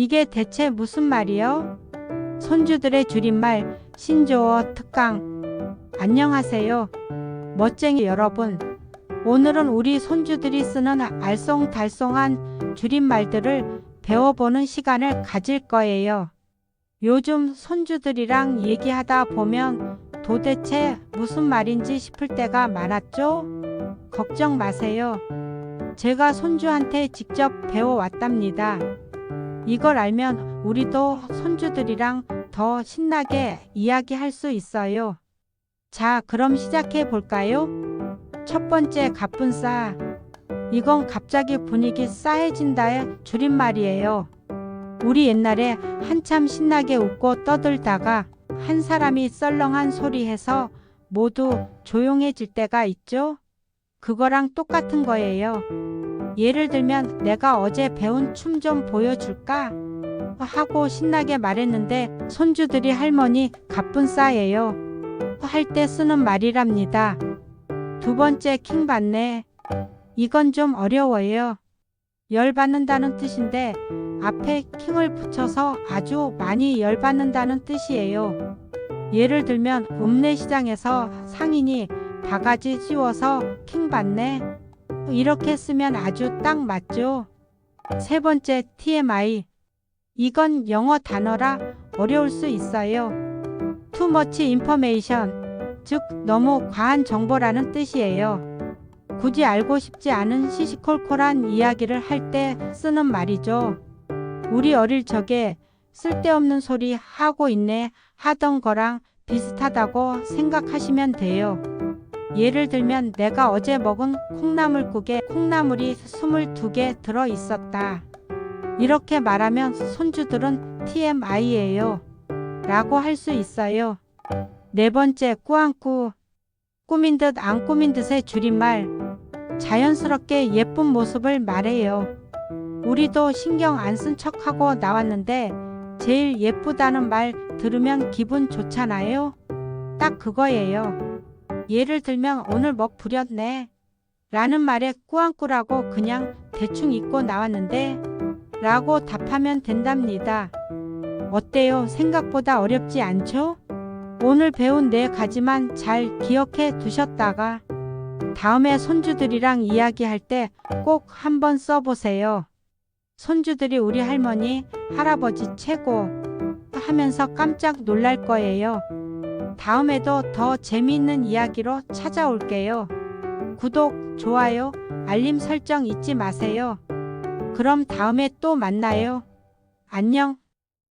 이게 대체 무슨 말이요? 손주들의 줄임말 신조어 특강. 안녕하세요. 멋쟁이 여러분. 오늘은 우리 손주들이 쓰는 알쏭달쏭한 줄임말들을 배워보는 시간을 가질 거예요. 요즘 손주들이랑 얘기하다 보면 도대체 무슨 말인지 싶을 때가 많았죠? 걱정 마세요. 제가 손주한테 직접 배워왔답니다. 이걸 알면 우리도 손주들이랑 더 신나게 이야기할 수 있어요. 자, 그럼 시작해 볼까요? 첫 번째 갑분싸. 이건 갑자기 분위기 싸해진다의 줄임말이에요. 우리 옛날에 한참 신나게 웃고 떠들다가 한 사람이 썰렁한 소리 해서 모두 조용해질 때가 있죠? 그거랑 똑같은 거예요. 예를 들면 내가 어제 배운 춤 좀 보여줄까? 하고 신나게 말했는데 손주들이 할머니 갑분싸예요. 할 때 쓰는 말이랍니다. 두 번째 킹 받네. 이건 좀 어려워요. 열받는다는 뜻인데 앞에 킹을 붙여서 아주 많이 열받는다는 뜻이에요. 예를 들면 읍내시장에서 상인이 바가지 씌워서 킹 받네. 이렇게 쓰면 아주 딱 맞죠. 세 번째 TMI. 이건 영어 단어라 어려울 수 있어요. Too much information. 즉, 너무 과한 정보라는 뜻이에요. 굳이 알고 싶지 않은 시시콜콜한 이야기를 할 때 쓰는 말이죠. 우리 어릴 적에 쓸데없는 소리 하고 있네 하던 거랑 비슷하다고 생각하시면 돼요. 예를 들면 내가 어제 먹은 콩나물국에 콩나물이 22개 들어 있었다. 이렇게 말하면 손주들은 TMI예요. 라고 할 수 있어요. 네 번째 꾸안꾸. 꾸민 듯 안 꾸민 듯의 줄임말. 자연스럽게 예쁜 모습을 말해요. 우리도 신경 안 쓴 척하고 나왔는데 제일 예쁘다는 말 들으면 기분 좋잖아요. 딱 그거예요. 예를 들면 오늘 먹 부렸네. 라는 말에 꾸안꾸라고 그냥 대충 잊고 나왔는데 라고 답하면 된답니다. 어때요? 생각보다 어렵지 않죠? 오늘 배운 네 가지만 잘 기억해 두셨다가 다음에 손주들이랑 이야기할 때 꼭 한번 써보세요. 손주들이 우리 할머니, 할아버지 최고 하면서 깜짝 놀랄 거예요. 다음에도 더 재미있는 이야기로 찾아올게요. 구독, 좋아요, 알림 설정 잊지 마세요. 그럼 다음에 또 만나요. 안녕.